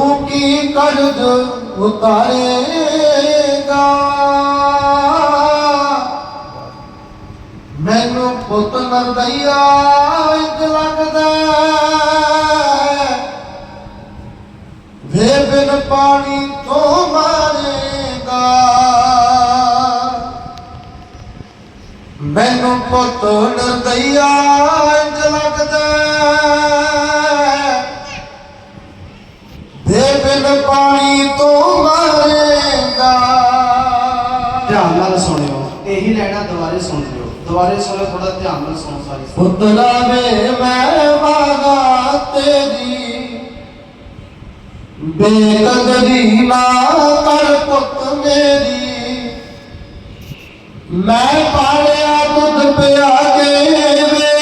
ਕੀ ਕਰਜ਼ ਉਤਾਰੇਗਾ? ਮੈਨੂੰ ਪੁੱਤ ਨਰਦਈਆ ਇੱਕ ਲੱਗਦਾ ਵੇ ਬਿਨ ਪਾਣੀ ਤੋਂ ਮਾਰੇਗਾ। ਮੈਨੂੰ ਪੁੱਤ ਨਰਦਈਆ ਨਾਲ ਸੁਣਿਓ, ਇਹੀ ਲੈਣਾ ਦੁਬਾਰੇ ਸੁਣ ਲਿਓ। ਦੁਬਾਰੇ ਸੁਣੋ ਥੋੜਾ ਧਿਆਨ ਨਾਲ ਸੁਣੋ ਸਾਰੀ ਪੁੱਤਰਾ ਵੇ, ਮੈਂ ਮਾਗਾ ਤੇਰੀ। ਬੇਕਦਰੀ ਨਾ ਕਰ ਪੁੱਤ ਮੇਰੀ। ਮੈਂ ਪਾਲਿਆ ਦੁੱਧ ਪਿਆ ਕੇ ਵੇ।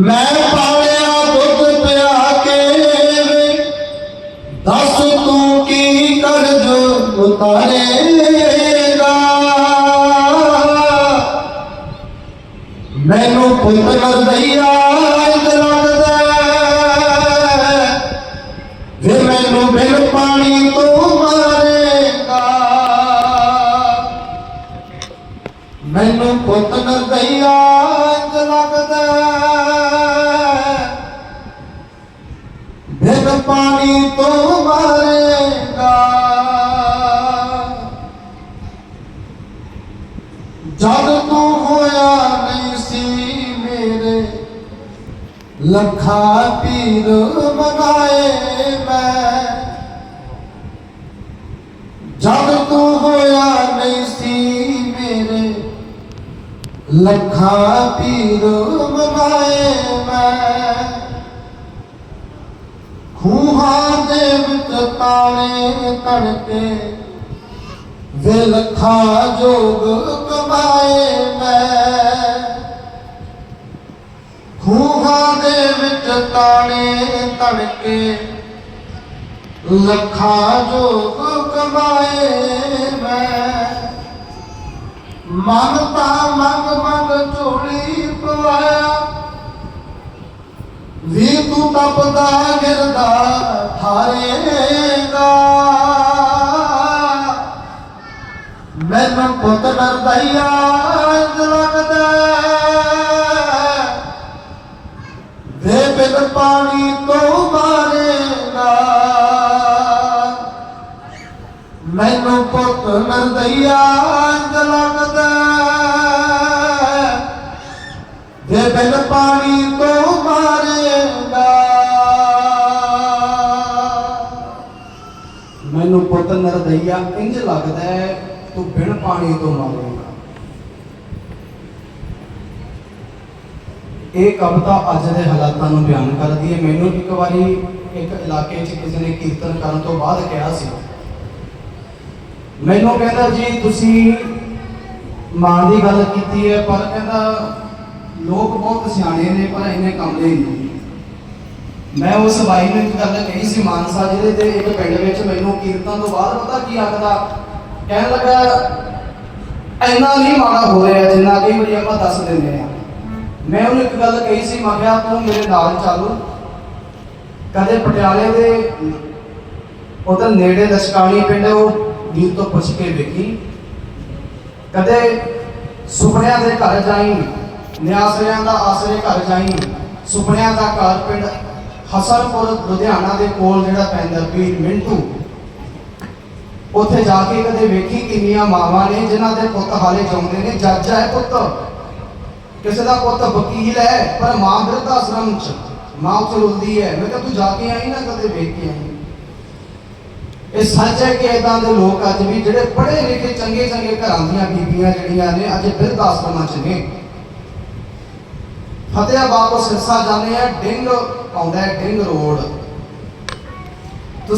ਮੈਂ ਉਤਾਰੇਗਾ ਮੈਨੂੰ ਪੁੱਤ ਨਰਦਈਆ ਲੱਗਦਾ। ਵੇ ਮੈਨੂੰ ਬਿਨ ਪਾਣੀ ਤੋਂ ਮਾਰੇਗਾ। ਮੈਨੂੰ ਪੁੱਤ ਨਰਦਈਆ ਜਦ ਤੂੰ ਹੋਇਆ ਨਹੀਂ ਸੀ ਮੇਰੇ, ਲੱਖਾਂ ਪੀਰ ਮਨਾਏ ਮੈਂ। ਜਦ ਤੂੰ ਹੋਇਆ ਨਹੀਂ ਸੀ ਮੇਰੇ, ਲੱਖਾਂ ਪੀਰ ਮਨਾਏ ਮੈਂ। ਖੂਹਾਂ ਦੇ ਵਿੱਚ ਤਾਣੇ ਤੜਕੇ ਵੇ ਲੱਖਾਂ ਜੋਗ ਕਮਾਏ ਮੈਂ। ਖੂਹਾਂ ਦੇ ਵਿੱਚ ਤਾਣੇ ਤੜਕੇ ਲੱਖਾਂ ਜੋਗ ਕਮਾਏ ਮੈਂ। ਮਨ ਤਾਂ ਮੰਗ ਮੰਗ ਝੋਲੀ ਪਵਾਇਆ। ਵੀ ਤੂੰ ਤਪਦਾ ਗਿਰਦਾ ਠਾਰੇਗਾ ਪੁੱਤ ਨਰਦਈਆ ਇੰਜ ਲੱਗਦਾ ਵੇ ਬਿਨ ਪਾਣੀ ਤੋਂ ਮਾਰੇਗਾ। ਮੈਨੂੰ ਪੁੱਤ ਨਰਦਈਆ ਇੰਜ ਲੱਗਦਾ ਵੇ ਬਿਨ ਪਾਣੀ ਤੋਂ ਮਾਰੇਗਾ। ਮੈਨੂੰ ਪੁੱਤ ਨਰਦਈਆ ਇੰਜ ਲੱਗਦਾ ਤੂੰ ਬਿਨ ਪਾਣੀ ਤੋਂ ਮਾਰੇਗਾ ਇਹ ਕਵਿਤਾ ਅੱਜ ਦੇ ਹਾਲਾਤਾਂ ਨੂੰ ਬਿਆਨ ਕਰਦੀ ਹੈ। ਮੈਨੂੰ ਇੱਕ ਵਾਰੀ ਇੱਕ ਇਲਾਕੇ 'ਚ ਕਿਸੇ ਨੇ ਕੀਰਤਨ ਕਰਨ ਤੋਂ ਬਾਅਦ ਕਿਹਾ ਸੀ। ਮੈਨੂੰ ਕਹਿੰਦਾ, ਜੀ, ਤੁਸੀਂ ਮਾਂ ਦੀ ਗੱਲ ਕੀਤੀ ਹੈ, ਪਰ ਕਹਿੰਦਾ, ਲੋਕ ਬਹੁਤ ਸਿਆਣੇ ਨੇ, ਪਰ ਇੰਨੇ ਕਮਲੇ ਨਹੀਂ ਮੈਂ ਉਸ ਬਾਈ ਨੂੰ ਇੱਕ ਗੱਲ ਕਹੀ ਸੀ, ਮਾਨਸਾ ਜ਼ਿਲ੍ਹੇ ਦੇ ਇੱਕ ਪਿੰਡ ਵਿੱਚ ਮੈਨੂੰ ਕੀਰਤਨ ਤੋਂ ਬਾਅਦ ਪਤਾ ਕੀ ਆਖਦਾ ਕਹਿਣ ਲੱਗਾ, ਇੰਨਾ ਨਹੀਂ ਮਾੜਾ ਹੋ ਰਿਹਾ, ਜਿੰਨਾ ਕਈ ਵਾਰੀ ਆਪਾਂ ਦੱਸ ਦਿੰਦੇ ਆ ਮੈਂ ਉਹਨੂੰ ਇੱਕ ਗੱਲ ਕਹੀ ਸੀ, ਮੈਂ ਕਿਹਾ, ਤੂੰ ਮੇਰੇ ਨਾਲ ਚੱਲ। ਕਦੇ ਪਟਿਆਲੇ ਦੇ ਉਧਰ ਨੇੜੇ ਲਸ਼ਕਾਣੀ ਪਿੰਡ, ਉਹ ਵੀਰ ਤੋਂ ਪੁੱਛ ਕੇ ਵੇਖੀ। ਕਦੇ ਸੁਪਨਿਆਂ ਦੇ ਘਰ ਜਾਈ, ਨਿਆਸਰਿਆਂ ਦਾ ਆਸਰੇ ਘਰ ਜਾਈ, ਸੁਪਨਿਆਂ ਦਾ ਘਰ ਪਿੰਡ ਹਸਨਪੁਰ ਲੁਧਿਆਣਾ ਦੇ ਕੋਲ ਜਿਹੜਾ ਪੈਂਦਾ, ਪੀਰ ਮਿੰਟੂ। ਉੱਥੇ ਜਾ ਕੇ ਕਦੇ ਵੇਖੀ ਕਿੰਨੀਆਂ ਮਾਵਾਂ ਨੇ ਜਿਨ੍ਹਾਂ ਦੇ ਪੁੱਤ ਹਾਲੇ ਜਿਉਂਦੇ ਨੇ? ਜੱਜ ਹੈ ਪੁੱਤ। ਕਿਸੇ ਦਾ ਪੁੱਤ ਵਕੀਲ ਹੈ, ਪਰ ਮਾਂ ਬਿਰਧ ਆਸ਼ਰਮ ਚ। ਮਾਂ ਉੱਥੇ ਰੁਲਦੀ ਹੈ। ਮੈਂ ਕਿਹਾ, ਤੂੰ ਜਾ ਕੇ ਆਈ ਨਾ ਕਦੇ ਵੇਖ ਕੇ ਆਈ? ਇਹ ਸੱਚ ਹੈ ਕਿ ਇਦਾਂ ਦੇ ਲੋਕ ਅੱਜ ਵੀ ਜਿਹੜੇ ਪੜ੍ਹੇ ਲਿਖੇ ਚੰਗੇ ਚੰਗੇ ਘਰਾਂ ਦੀਆਂ ਬੀਬੀਆਂ ਜਿਹੜੀਆਂ ਨੇ, ਅੱਜ ਬਿਰਧ ਆਸ਼ਰਮਾਂ ਚ ਨੇ। ਫਤਿਆਬਾਦ ਤੋਂ ਸਿਰਸਾ ਜਾਂਦੇ ਆ, ਡਿੰਗ ਆਉਂਦਾ ਹੈ, ਡਿੰਗ ਰੋਡ।